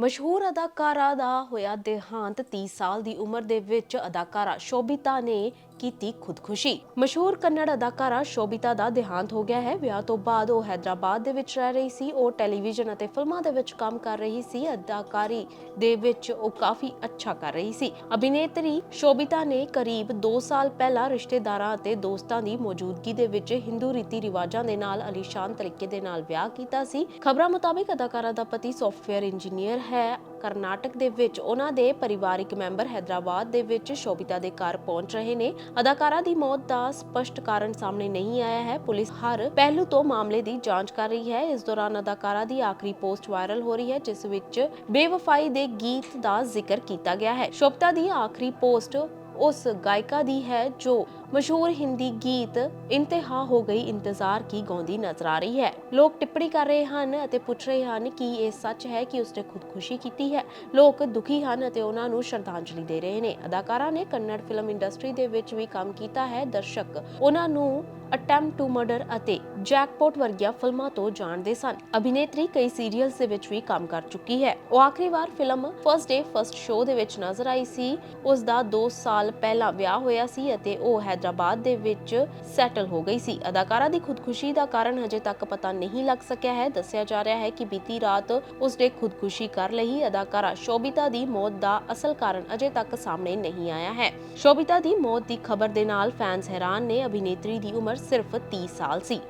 ਮਸ਼ਹੂਰ ਅਦਾਕਾਰਾ ਦਾ ਹੋਇਆ ਦੇਹਾਂਤ 30 ਸਾਲ ਦੀ ਉਮਰ ਦੇ ਵਿੱਚ ਅਦਾਕਾਰਾ ਸ਼ੋਭਿਤਾ ਨੇ ਕੀਤੀ ਖੁਦਕੁਸ਼ੀ। ਮਸ਼ਹੂਰ ਕੰਨੜ ਅਦਾਕਾਰਾ ਸ਼ੋਭਿਤਾ ਦਾ ਦੇਹਾਂਤ ਹੋ ਗਿਆ ਹੈ। ਵਿਆਹ ਤੋਂ ਬਾਅਦ ਉਹ ਹੈਦਰਾਬਾਦ ਦੇ ਵਿੱਚ ਰਹਿ ਰਹੀ ਸੀ। ਉਹ ਟੈਲੀਵਿਜ਼ਨ ਅਤੇ ਫਿਲਮਾਂ ਦੇ ਵਿੱਚ ਕੰਮ ਕਰ ਰਹੀ ਸੀ। ਅਦਾਕਾਰੀ ਦੇ ਵਿੱਚ ਉਹ ਕਾਫੀ ਅੱਛਾ ਕਰ ਰਹੀ ਸੀ। ਅਭਿਨੇਤਰੀ ਸ਼ੋਭਿਤਾ ਨੇ ਕਰੀਬ 2 ਸਾਲ ਪਹਿਲਾਂ ਰਿਸ਼ਤੇਦਾਰਾਂ ਅਤੇ ਦੋਸਤਾਂ ਦੀ ਮੌਜੂਦਗੀ ਦੇ ਵਿੱਚ ਹਿੰਦੂ ਰੀਤੀ ਰਿਵਾਜਾਂ ਦੇ ਨਾਲ ਅਲੀਸ਼ਾਨ ਤਰੀਕੇ ਦੇ ਨਾਲ ਵਿਆਹ ਕੀਤਾ ਸੀ। ਖਬਰਾਂ ਮੁਤਾਬਿਕ ਅਦਾਕਾਰਾ ਦਾ ਪਤੀ ਸੌਫਟਵੇਅਰ ਇੰਜੀਨੀਅਰ ਹੈ। ਕਰਨਾਟਕ ਦੇ ਵਿੱਚ ਉਹਨਾਂ ਦੇ ਪਰਿਵਾਰਿਕ ਮੈਂਬਰ ਹੈਦਰਾਬਾਦ ਦੇ ਵਿੱਚ ਸ਼ੋਭਿਤਾ ਦੇ ਘਰ ਪਹੁੰਚ ਰਹੇ ਨੇ। ਅਦਾਕਾਰਾ ਦੀ ਮੌਤ ਦਾ ਸਪਸ਼ਟ ਕਾਰਨ ਸਾਹਮਣੇ ਨਹੀਂ ਆਇਆ ਹੈ। ਪੁਲਿਸ ਹਰ ਪਹਿਲੂ ਤੋਂ ਮਾਮਲੇ ਦੀ ਜਾਂਚ ਕਰ ਰਹੀ ਹੈ। ਇਸ ਦੌਰਾਨ ਅਦਾਕਾਰਾ ਦੀ ਆਖਰੀ ਪੋਸਟ ਵਾਇਰਲ ਹੋ ਰਹੀ ਹੈ, ਜਿਸ ਵਿੱਚ ਬੇਵਫਾਈ ਦੇ ਗੀਤ ਦਾ ਜ਼ਿਕਰ ਕੀਤਾ ਗਿਆ ਹੈ। ਸ਼ੋਭਿਤਾ ਦੀ ਆਖਰੀ ਪੋਸਟ ਉਸ ਗਾਇਕਾ ਦੀ ਹੈ, ਜੋ ਮਸ਼ਹੂਰ ਹਿੰਦੀ ਗੀਤ ਇੰਤਹਾ ਹੋ ਗਈ, ਇੰਤਜ਼ਾਰ ਕੀ ਗਾਉਂਦੀ ਨਜ਼ਰ ਆ ਰਹੀ ਹੈ। ਲੋਕ ਟਿੱਪਣੀ ਕਰ ਰਹੇ ਹਨ ਅਤੇ ਪੁੱਛ ਰਹੇ ਹਨ ਕਿ ਇਹ ਸੱਚ ਹੈ ਕਿ ਉਸਨੇ ਖੁਦਕੁਸ਼ੀ ਕੀਤੀ ਹੈ। ਲੋਕ ਦੁਖੀ ਹਨ ਅਤੇ ਉਹਨਾਂ ਨੂੰ ਸ਼ਰਧਾਂਜਲੀ ਦੇ ਰਹੇ ਨੇ। ਅਦਾਕਾਰਾ ਨੇ ਕੰਨੜ ਫਿਲਮ ਇੰਡਸਟਰੀ ਦੇ ਵਿੱਚ ਵੀ ਕੰਮ ਕੀਤਾ ਹੈ। ਦਰਸ਼ਕ ਉਹਨਾਂ ਨੂੰ ਅਟੈਂਪਟ ਟੂ ਮਰਡਰ ਅਤੇ ਜੈਕਪੋਟ ਵਰਗੀਆਂ ਫਿਲਮਾਂ ਤੋਂ ਜਾਣਦੇ ਸਨ। ਅਭਿਨੇਤਰੀ ਕਈ ਸੀਰੀਅਲਸ ਦੇ ਵਿੱਚ ਵੀ ਕੰਮ ਕਰ ਚੁੱਕੀ ਹੈ। ਉਹ ਆਖਰੀ ਵਾਰ film first day first show ਦੇ ਵਿੱਚ ਨਜ਼ਰ ਆਈ ਸੀ। ਉਸ ਦਾ 2 ਸਾਲ ਪਹਿਲਾਂ ਵਿਆਹ ਹੋਇਆ ਸੀ ਅਤੇ ਉਹ ਹੈ ਹੈਦਰਾਬਾਦ ਦੇ ਵਿੱਚ ਸੈਟਲ ਹੋ ਗਈ ਸੀ। ਅਦਾਕਾਰਾ ਦੀ ਖੁਦਕੁਸ਼ੀ ਦਾ ਕਾਰਨ ਹਜੇ ਤੱਕ ਪਤਾ ਨਹੀਂ ਲੱਗ ਸਕਿਆ ਹੈ। ਦੱਸਿਆ ਜਾ ਰਿਹਾ ਹੈ ਕਿ ਬੀਤੀ ਰਾਤ ਉਸ ਨੇ ਖੁਦਕੁਸ਼ੀ ਕਰ ਲਈ ਅਦਾਕਾਰਾ ਸ਼ੋਭਿਤਾ ਦੀ ਮੌਤ ਦਾ ਅਸਲ ਕਾਰਨ ਅਜੇ ਤੱਕ ਸਾਹਮਣੇ ਨਹੀਂ ਆਇਆ ਹੈ। ਸ਼ੋਭਿਤਾ ਦੀ ਮੌਤ ਦੀ ਖਬਰ ਦੇ ਨਾਲ ਫੈਨਸ ਹੈਰਾਨ ਨੇ। ਅਭਿਨੇਤਰੀ ਦੀ ਉਮਰ ਸਿਰਫ 30 ਸਾਲ ਸੀ।